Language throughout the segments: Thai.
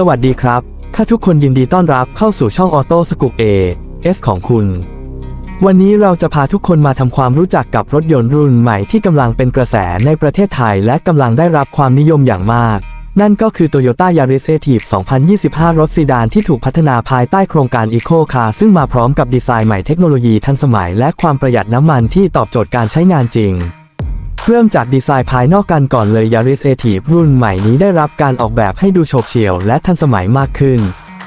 สวัสดีครับ ข้าทุกคนยินดีต้อนรับเข้าสู่ช่องออโต้สกุปเอเอสของคุณ วันนี้เราจะพาทุกคนมาทำความรู้จักกับรถยนต์รุ่นใหม่ที่กำลังเป็นกระแสในประเทศไทยและกำลังได้รับความนิยมอย่างมาก นั่นก็คือ Toyota Yaris a t i v 2025 รถซีดานที่ถูกพัฒนาภายใต้โครงการ Eco Car ซึ่งมาพร้อมกับดีไซน์ใหม่เทคโนโลยีทันสมัยและความประหยัดน้ำมันที่ตอบโจทย์การใช้งานจริง เริ่มจากดีไซน์ภายนอกกันก่อนเลย Yaris a t i v รุ่นใหม่นี้ได้รับการออกแบบให้ดูโฉบเฉี่ยวและทันสมัยมากขึ้น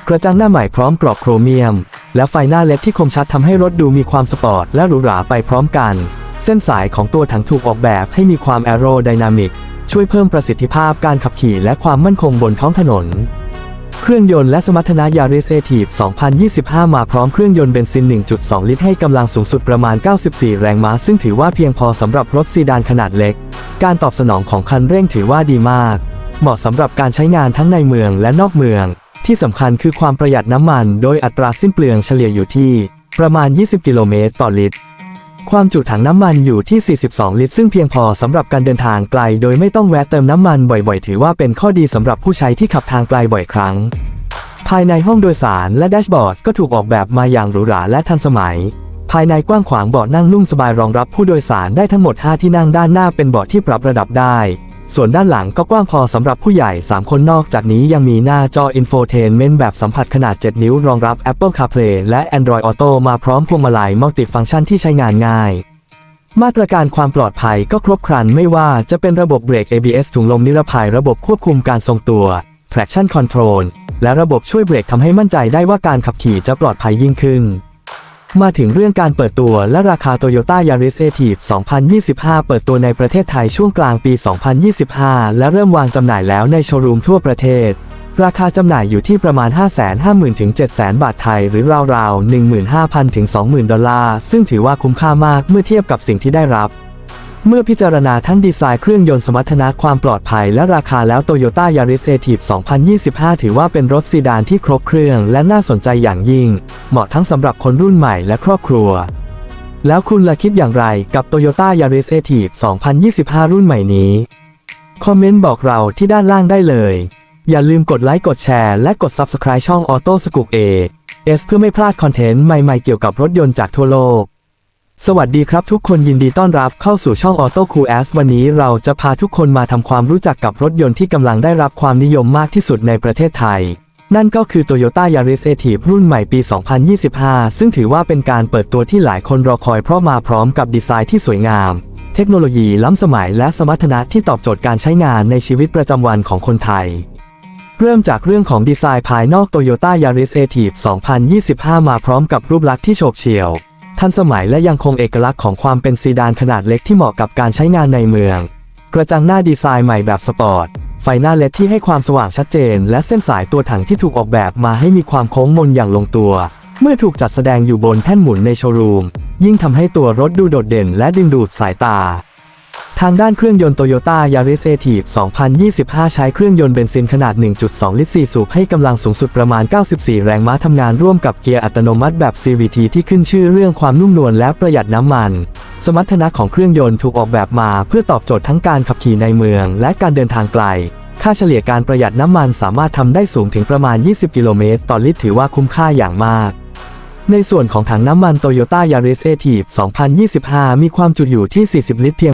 กระจังหน้าใหม่พร้อมกรอบโครเมียม และไฟหน้าเลดที่คมชัดทำให้รถดูมีความสปอร์ตและหรูหราไปพร้อมกัน เส้นสายของตัวถังถูกออกแบบให้มีความแอโรไดนามิกช่วยเพิ่มประสิทธิภาพการขับขี่และความมั่นคงบนท้องถนน เครื่องยนต์และสมรรถนะ Yaris a t i v 2025 มาพร้อมเครื่องยนต์เบนซิน 1.2 ลิตรให้กำลังสูงสุดประมาณ 94 แรงม้า ซึ่งถือว่าเพียงพอสำหรับรถซีดานขนาดเล็ก การตอบสนองของคันเร่งถือว่าดีมาก เหมาะสำหรับการใช้งานทั้งในเมืองและนอกเมือง ที่สำคัญคือความประหยัดน้ำมัน โดยอัตราสิ้นเปลืองเฉลี่ยอยู่ที่ ประมาณ 20 กิโลเมตรต่อลิตร ความจุถังน้ำมันอยู่ที่ 42 ลิตร ซึ่งเพียงพอสำหรับการเดินทางไกล โดยไม่ต้องแวะเติมน้ำมันบ่อยๆ ถือว่าเป็นข้อดีสำหรับผู้ใช้ที่ขับทางไกลบ่อยครั้ง ภายในห้องโดยสารและแดชบอร์ดก็ถูกออกแบบมาอย่างหรูหราและทันสมัย ภายในกว้างขวางเบาะนั่งนุ่มสบายรองรับผู้โดยสารได้ทั้งหมด 5 ที่นั่งด้านหน้าเป็นเบาะที่ปรับระดับได้ ส่วนด้านหลังก็กว้างพอสำหรับผู้ใหญ่ 3 คนนอกจากนี้ยังมีหน้าจอ Infotainment แบบสัมผัสขนาด 7 นิ้วรองรับ Apple CarPlay และ Android Auto มาพร้อมพวงมาลัยมัลติฟังก์ชันที่ใช้งานง่าย มาตรการความปลอดภัยก็ครบครันไม่ว่าจะเป็นระบบเบรก ABS ถุงลมนิรภัยระบบควบคุมการทรงตัว traction control และระบบช่วยเบรกทำให้มั่นใจได้ว่าการขับขี่จะปลอดภัยยิ่งขึ้น มาถึงเรื่องการเปิดตัวและราคา Toyota Yaris a t i v 2025 เปิดตัวในประเทศไทยช่วงกลางปี 2025 และเริ่มวางจำหน่ายแล้วในโชว์รูมทั่วประเทศ ราคาจำหน่ายอยู่ที่ประมาณ 550,000ถึง700,000 บาทไทย หรือราวๆ 15,000ถึง20,000 ดอลลาร์ ซึ่งถือว่าคุ้มค่ามากเมื่อเทียบกับสิ่งที่ได้รับ เมื่อพิจารณาทั้งดีไซน์เครื่องยนต์สมรรถนะความปลอดภัยและราคาแล้ว Toyota Yaris a t i v 2025 ถือว่าเป็นรถซีดานที่ครบเครื่องและน่าสนใจอย่างยิ่ง เหมาะทั้งสำหรับคนรุ่นใหม่และครอบครัว แล้วคุณละคิดอย่างไรกับ Toyota Yaris a t i v 2025 รุ่นใหม่นี้ คอมเมนต์บอกเราที่ด้านล่างได้เลย อย่าลืมกดไลค์กดแชร์และกด Subscribe ช่อง Auto s c o o p A S เพื่อไม่พลาดคอนเทนต์ใหม่ๆเกี่ยวกับรถยนต์จากทั่วโลก สวัสดีครับทุกคนยินดีต้อนรับเข้าสู่ช่อง Auto Cool a s วันนี้เราจะพาทุกคนมาทำความรู้จักกับรถยนต์ที่กำลังได้รับความนิยมมากที่สุดในประเทศไทย นั่นก็คือ Toyota Yaris a t i v รุ่นใหม่ปี 2025 ซึ่งถือว่าเป็นการเปิดตัวที่หลายคนรอคอยเพราะมาพร้อมกับดีไซน์ที่สวยงาม เทคโนโลยีล้ำสมัยและสมรรถนะที่ตอบโจทย์การใช้งานในชีวิตประจำวันของคนไทยเริ่มจากเรื่องของดีไซน์ภายนอก Toyota Yaris a t i v 2025 มาพร้อมกับรูปลักษณ์ที่โฉบเฉี่ยว ทันสมัยและยังคงเอกลักษณ์ของความเป็นซีดานขนาดเล็กที่เหมาะกับการใช้งานในเมือง กระจังหน้าดีไซน์ใหม่แบบสปอร์ต ไฟหน้าเล็ดที่ให้ความสว่างชัดเจน และเส้นสายตัวถังที่ถูกออกแบบมาให้มีความโค้งมนอย่างลงตัว เมื่อถูกจัดแสดงอยู่บนแท่นหมุนในโชว์รูม ยิ่งทำให้ตัวรถดูโดดเด่นและดึงดูดสายตา ทางด้านเครื่องยนต์ Toyota Yaris a t i v 2025 ใช้เครื่องยนต์เบนซินขนาด 1.2 ลิตร 4 สูบให้กำลังสูงสุดประมาณ 94 แรงม้าทำงานร่วมกับเกียร์อัตโนมัติแบบ CVT ที่ขึ้นชื่อเรื่องความนุ่มนวลและประหยัดน้ำมัน สมรรถนะของเครื่องยนต์ถูกออกแบบมาเพื่อตอบโจทย์ทั้งการขับขี่ในเมือง และการเดินทางไกล ค่าเฉลี่ยการประหยัดน้ำมันสามารถทำได้สูงถึงประมาณ 20 กิโลเมตรต่อลิตรถือว่าคุ้มค่าอย่างมากในส่วนของถังน้ำมัน Toyota Yaris a t i v 2025 มีความจุอยู่ที่ 40 ลิตรเพียง